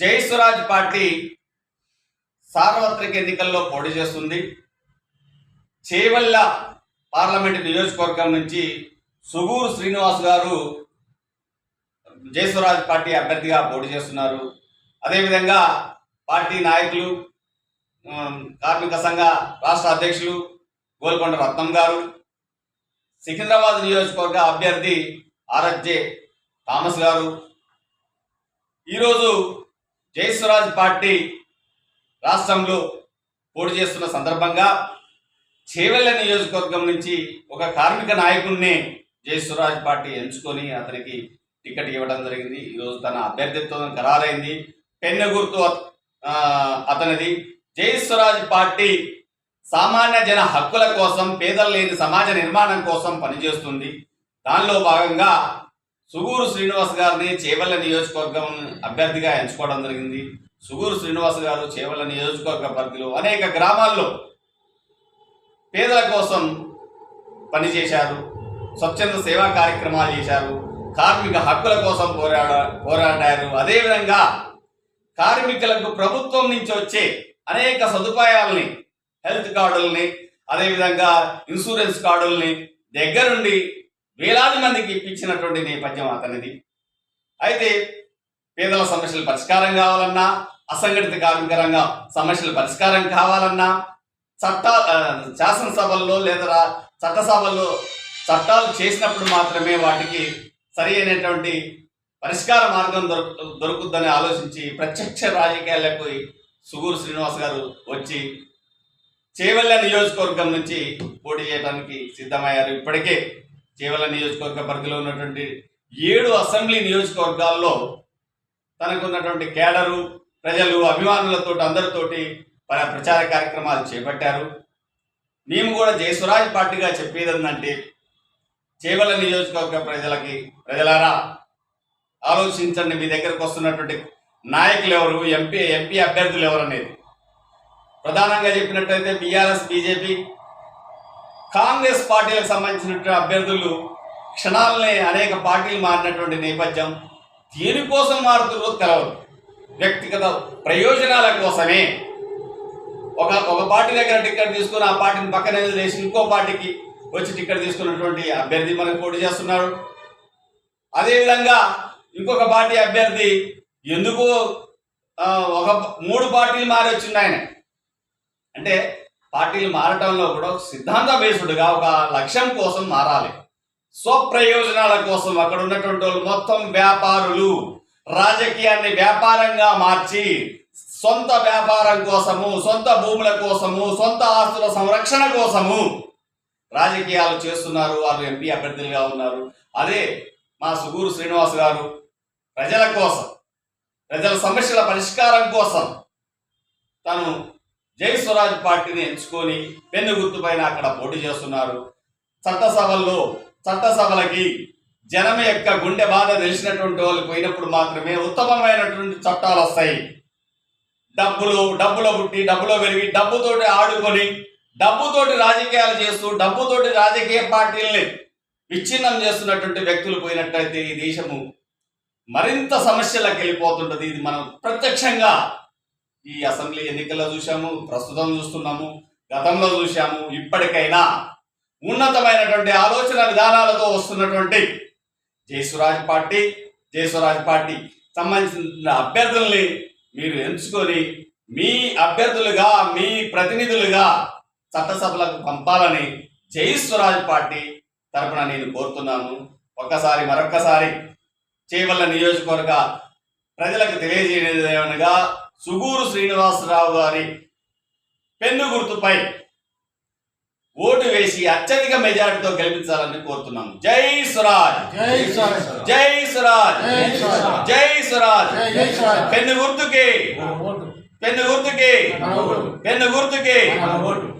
జై స్వరాజ్ పార్టీ సార్వత్రిక ఎన్నికల్లో పోటీ చేస్తుంది. చేవల్ల పార్లమెంట్ నియోజకవర్గం నుంచి సుగూరు శ్రీనివాస్ గారు జయస్వరాజ్ పార్టీ అభ్యర్థిగా పోటీ చేస్తున్నారు. అదేవిధంగా పార్టీ నాయకులు కార్మిక సంఘ రాష్ట్ర అధ్యక్షులు గోల్కొండ రత్నం గారు సికింద్రాబాద్ నియోజకవర్గ అభ్యర్థి ఆర్ఎస్జే థామస్ గారు. ఈరోజు జయస్వరాజ్ పార్టీ రాష్ట్రంలో పోటీ చేస్తున్న సందర్భంగా చేవెళ్ళ నియోజకవర్గం నుంచి ఒక కార్మిక నాయకుడిని జయస్వరాజ్ పార్టీ ఎంచుకొని అతనికి టికెట్ ఇవ్వడం జరిగింది. ఈరోజు తన అభ్యర్థిత్వం ఖరారైంది. పెన్నెగుర్తు అతనిది. జయస్వరాజ్ పార్టీ సామాన్య జన హక్కుల కోసం పేదలు లేని సమాజ నిర్మాణం కోసం పనిచేస్తుంది. దానిలో భాగంగా సుగూరు శ్రీనివాస్ గారిని చేవల్ల నియోజకవర్గం అభ్యర్థిగా ఎంచుకోవడం జరిగింది. సుగూరు శ్రీనివాస్ గారు చేవల్ల నియోజకవర్గ పరిధిలో అనేక గ్రామాల్లో పేదల కోసం పనిచేశారు. స్వచ్ఛంద సేవా కార్యక్రమాలు చేశారు. కార్మిక హక్కుల కోసం పోరాడ పోరాడారు. అదేవిధంగా కార్మికులకు ప్రభుత్వం నుంచి వచ్చే అనేక సదుపాయాలని హెల్త్ కార్డుల్ని అదేవిధంగా ఇన్సూరెన్స్ కార్డుల్ని దగ్గరుండి వేలాది మందికి ఇప్పించినటువంటి నేపథ్యం అతనిది. అయితే పేదల సమస్యలు పరిష్కారం కావాలన్నా అసంఘటిత కార్మిక రంగ సమస్యలు పరిష్కారం కావాలన్నా చట్ట శాసనసభల్లో లేదా చట్టసభల్లో చట్టాలు చేసినప్పుడు మాత్రమే వాటికి సరి అయినటువంటి పరిష్కార మార్గం దొరుకు దొరుకుద్దని ఆలోచించి ప్రత్యక్ష రాజకీయాలకు సుగూరు శ్రీనివాస్ గారు వచ్చి చేవెళ్ళ నియోజకవర్గం నుంచి పోటీ చేయడానికి సిద్ధమయ్యారు. ఇప్పటికే చేవల నియోజకవర్గ పరిధిలో ఉన్నటువంటి ఏడు అసెంబ్లీ నియోజకవర్గాల్లో తనకున్నటువంటి కేడరు ప్రజలు అభిమానులతో అందరితోటి ప్ర- ప్రచార కార్యక్రమాలు చేపట్టారు. మేము కూడా జయస్వరాజ్ పార్టీగా చెప్పేది ఏంటంటే చేవల నియోజకవర్గ ప్రజలకి ప్రజలారా ఆలోచించండి మీ దగ్గరకు వస్తున్నటువంటి నాయకులు ఎవరు ఎంపీ ఎంపీ అభ్యర్థులు ఎవరు అనేది. ప్రధానంగా చెప్పినట్టయితే బీఆర్ఎస్ బీజేపీ కాంగ్రెస్ పార్టీలకు సంబంధించినటువంటి అభ్యర్థులు క్షణాలనే అనేక పార్టీలు మారినటువంటి నేపథ్యం దేనికోసం మారుతుందో తెలవదు. వ్యక్తిగత ప్రయోజనాల కోసమే. ఒక ఒక పార్టీ దగ్గర టికెట్ తీసుకుని ఆ పార్టీని పక్కన చేసి ఇంకో పార్టీకి వచ్చి టికెట్ తీసుకున్నటువంటి అభ్యర్థి మనకు పోటీ చేస్తున్నాడు. అదేవిధంగా ఇంకొక పార్టీ అభ్యర్థి ఎందుకు ఒక మూడు పార్టీలు మారి వచ్చింది ఆయన. అంటే పార్టీలు మారటంలో కూడా సిద్ధాంత బేసుడుగా ఒక లక్ష్యం కోసం మారాలి. స్వప్రయోజనాల కోసం అక్కడ ఉన్నటువంటి వాళ్ళు మొత్తం వ్యాపారులు రాజకీయాన్ని వ్యాపారంగా మార్చి సొంత వ్యాపారం కోసము సొంత భూముల కోసము సొంత ఆస్తుల సంరక్షణ కోసము రాజకీయాలు చేస్తున్నారు. వాళ్ళు ఎంపీ అభ్యర్థులుగా ఉన్నారు. అదే మా సుగూరు శ్రీనివాస్ గారు ప్రజల కోసం ప్రజల సమస్యల పరిష్కారం కోసం తను జై స్వరాజ్ పార్టీని ఎంచుకొని పెన్ను గుర్తుపైన అక్కడ పోటీ చేస్తున్నారు. చట్టసభల్లో చట్టసభలకి జనం యొక్క గుండె బాధ తెలిసినటువంటి వాళ్ళు పోయినప్పుడు మాత్రమే ఉత్తమమైనటువంటి చట్టాలు వస్తాయి. డబ్బులు డబ్బులో పుట్టి డబ్బులో పెరిగి డబ్బుతోటి ఆడుకొని డబ్బుతోటి రాజకీయాలు చేస్తూ డబ్బుతోటి రాజకీయ పార్టీల్ని విచ్ఛిన్నం చేస్తున్నటువంటి వ్యక్తులు పోయినట్టయితే ఈ దేశము మరింత సమస్యలకు వెళ్ళిపోతుంటది. ఇది మనం ప్రత్యక్షంగా ఈ అసెంబ్లీ ఎన్నికల్లో చూసాము ప్రస్తుతం చూస్తున్నాము గతంలో చూసాము ఇప్పటికైనా ఉన్నతమైనటువంటి ఆలోచన విధానాలతో వస్తున్నటువంటి జయసురాజ్ పార్టీ జయసురాజ్ పార్టీ సంబంధించిన అభ్యర్థుల్ని మీరు ఎంచుకొని మీ అభ్యర్థులుగా మీ ప్రతినిధులుగా చట్టసభలకు పంపాలని జయస్వరాజ్ పార్టీ తరపున నేను కోరుతున్నాను. ఒక్కసారి మరొక్కసారి చేయవల్ల నియోజకవర్గ ప్రజలకు తెలియజేయనగా సుగూరు శ్రీనివాసరావు గారి పెన్ను గుర్తుపై ఓటు వేసి అత్యధిక మెజారిటీతో గెలిపించాలని కోరుతున్నాము జై స్వరాజ్. జై స్వరాజ్. జై స్వరాజ్. జై స్వరాజ్. పెన్ను గుర్తుకి. పెన్ను గుర్తుకి. పెన్ను గుర్తుకి. మన ఓటు.